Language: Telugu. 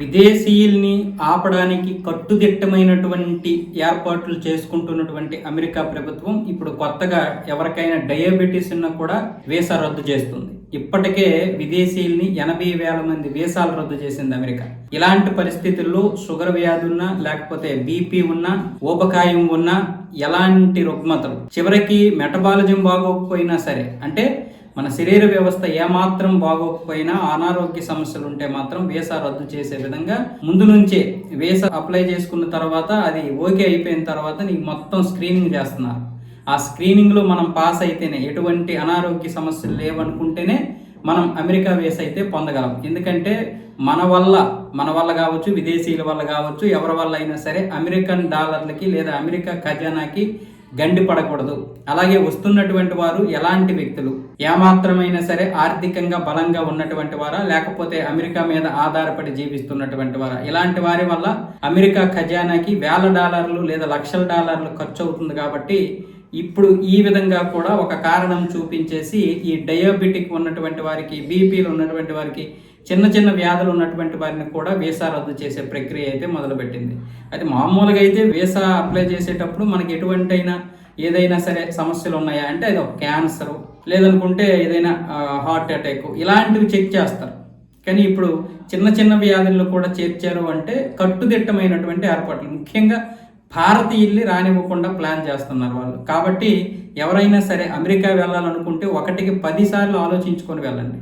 విదేశీయుల్ని ఆపడానికి కట్టుదిట్టమైనటువంటి ఏర్పాట్లు చేసుకుంటున్నటువంటి అమెరికా ప్రభుత్వం ఇప్పుడు కొత్తగా ఎవరికైనా డయాబెటీస్ ఉన్నా కూడా వీసా రద్దు చేస్తుంది. ఇప్పటికే విదేశీయుల్ని ఎనభై వేల మంది వీసాలు రద్దు చేసింది అమెరికా. ఇలాంటి పరిస్థితుల్లో షుగర్ వ్యాధి ఉన్నా లేకపోతే బీపీ ఉన్నా ఊపకాయం ఉన్నా ఎలాంటి రుగ్మతలు? చివరికి మెటబాలిజం బాగోకపోయినా సరే అంటే మన శరీర వ్యవస్థ ఏమాత్రం బాగోకపోయినా అనారోగ్య సమస్యలు ఉంటే మాత్రం వీసా రద్దు చేసే విధంగా ముందు నుంచే వేసా అప్లై చేసుకున్న తర్వాత అది ఓకే అయిపోయిన తర్వాత నీకు మొత్తం స్క్రీనింగ్ చేస్తున్నారు. ఆ స్క్రీనింగ్లో మనం పాస్ అయితేనే ఎటువంటి అనారోగ్య సమస్యలు లేవనుకుంటేనే మనం అమెరికా వీసా అయితే పొందగలం. ఎందుకంటే మన వల్ల మన వల్ల కావచ్చు విదేశీయుల వల్ల కావచ్చు ఎవరి వల్ల అయినా సరే అమెరికన్ డాలర్లకి లేదా అమెరికా ఖజానాకి గండి పడకూడదు. అలాగే వస్తున్నటువంటి వారు ఎలాంటి వ్యక్తులు? ఏమాత్రమైనా సరే ఆర్థికంగా బలంగా ఉన్నటువంటి వారా? లేకపోతే అమెరికా మీద ఆధారపడి జీవిస్తున్నటువంటి వారా? ఇలాంటి వారి వల్ల అమెరికా ఖజానాకి వేల డాలర్లు లేదా లక్షల డాలర్లు ఖర్చు అవుతుంది కాబట్టి ఇప్పుడు ఈ విధంగా కూడా ఒక కారణం చూపించేసి ఈ డయాబెటిక్ ఉన్నటువంటి వారికి బీపీలు ఉన్నటువంటి వారికి చిన్న చిన్న వ్యాధులు ఉన్నటువంటి వారిని కూడా వీసా రద్దు చేసే ప్రక్రియ అయితే మొదలుపెట్టింది. అయితే మామూలుగా అయితే వీసా అప్లై చేసేటప్పుడు మనకి ఎటువంటి అయినా ఏదైనా సరే సమస్యలు ఉన్నాయా? అంటే అది ఒక క్యాన్సర్ లేదనుకుంటే ఏదైనా హార్ట్ అటాక్ ఇలాంటివి చెక్ చేస్తారు. కానీ ఇప్పుడు చిన్న చిన్న వ్యాధుల్లో కూడా చేర్చారు అంటే కట్టుదిట్టమైనటువంటి ఏర్పాట్లు. ముఖ్యంగా భారతీయుల్ని రానివ్వకుండా ప్లాన్ చేస్తున్నారు వాళ్ళు. కాబట్టి ఎవరైనా సరే అమెరికా వెళ్ళాలనుకుంటే ఒకటికి పదిసార్లు ఆలోచించుకొని వెళ్ళండి.